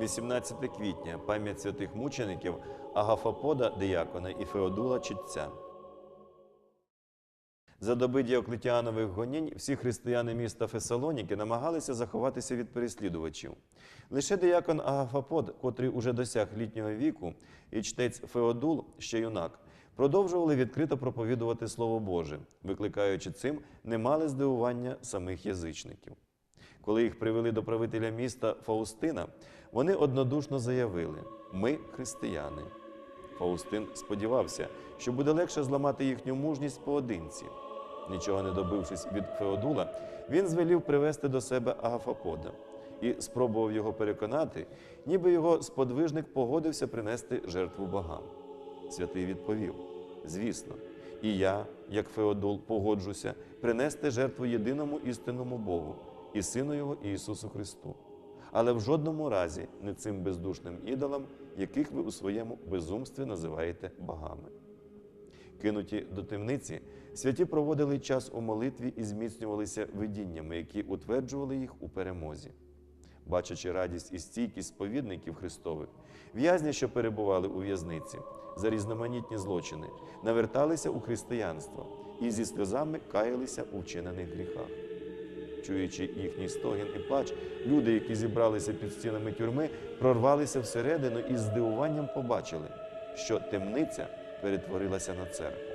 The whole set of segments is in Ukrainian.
18 квітня пам'ять святих мучеників Агафопода Диякона і Феодула Читця. За доби Діоклетіанових гонінь всі християни міста Фесалоніки намагалися заховатися від переслідувачів. Лише диякон Агафопод, котрий уже досяг літнього віку, і чтець Феодул, ще юнак, продовжували відкрито проповідувати Слово Боже, викликаючи цим немале здивування самих язичників. Коли їх привели до правителя міста Фаустина, вони однодушно заявили: ми християни. Фаустин сподівався, що буде легше зламати їхню мужність поодинці. Нічого не добившись від Феодула, він звелів привести до себе Агафопода і спробував його переконати, ніби його сподвижник погодився принести жертву богам. Святий відповів: Звісно, і я, як Феодул, погоджуся принести жертву єдиному істинному Богу і Сину Його Ісусу Христу. Але в жодному разі не цим бездушним ідолам, яких ви у своєму безумстві називаєте богами. Кинуті до темниці, святі проводили час у молитві і зміцнювалися видіннями, які утверджували їх у перемозі. Бачачи радість і стійкість сповідників Христових, в'язні, що перебували у в'язниці за різноманітні злочини, наверталися у християнство і зі сльозами каялися у вчинених гріхах. Чуючи їхній стогін і плач, люди, які зібралися під стінами тюрми, прорвалися всередину і з здивуванням побачили, що темниця перетворилася на церкву.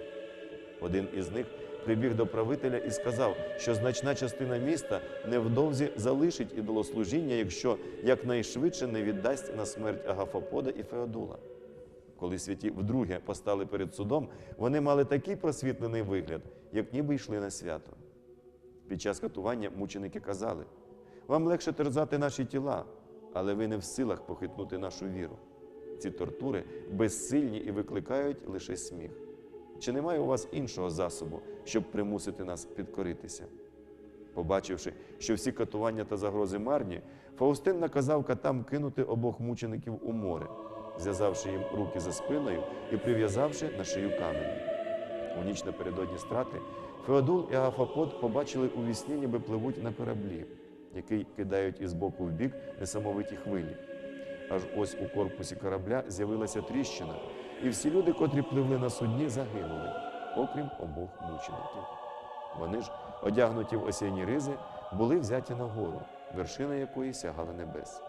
Один із них прибіг до правителя і сказав, що значна частина міста невдовзі залишить ідолослужіння, якщо якнайшвидше не віддасть на смерть Агафопода і Феодула. Коли святі вдруге постали перед судом, вони мали такий просвітлений вигляд, як ніби йшли на свято. Під час катування мученики казали: вам легше терзати наші тіла, але ви не в силах похитнути нашу віру. Ці тортури безсильні і викликають лише сміх. Чи немає у вас іншого засобу, щоб примусити нас підкоритися? Побачивши, що всі катування та загрози марні, Фаустин наказав катам кинути обох мучеників у море, зв'язавши їм руки за спиною і прив'язавши на шию камені. У ніч напередодні страти Феодул і Агафопод побачили у вісні, ніби пливуть на кораблі, який кидають із боку в бік несамовиті хвилі. Аж ось у корпусі корабля з'явилася тріщина, і всі люди, котрі пливли на судні, загинули, окрім обох мучеників. Вони ж, одягнуті в осінні ризи, були взяті на гору, вершина якої сягала небес.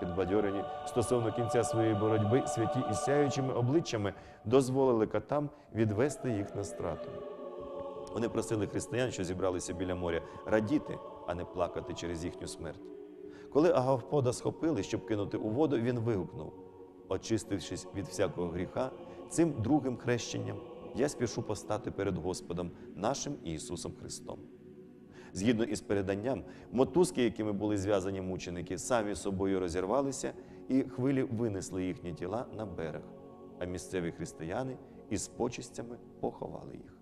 Підбадьорені стосовно кінця своєї боротьби, святі із сяючими обличчями дозволили катам відвести їх на страту. Вони просили християн, що зібралися біля моря, радіти, а не плакати через їхню смерть. Коли Агавпода схопили, щоб кинути у воду, він вигукнув: очистившись від всякого гріха, цим другим хрещенням я спішу постати перед Господом нашим Ісусом Христом. Згідно із переданням, мотузки, якими були зв'язані мученики, самі собою розірвалися, і хвилі винесли їхні тіла на берег, а місцеві християни із почистями поховали їх.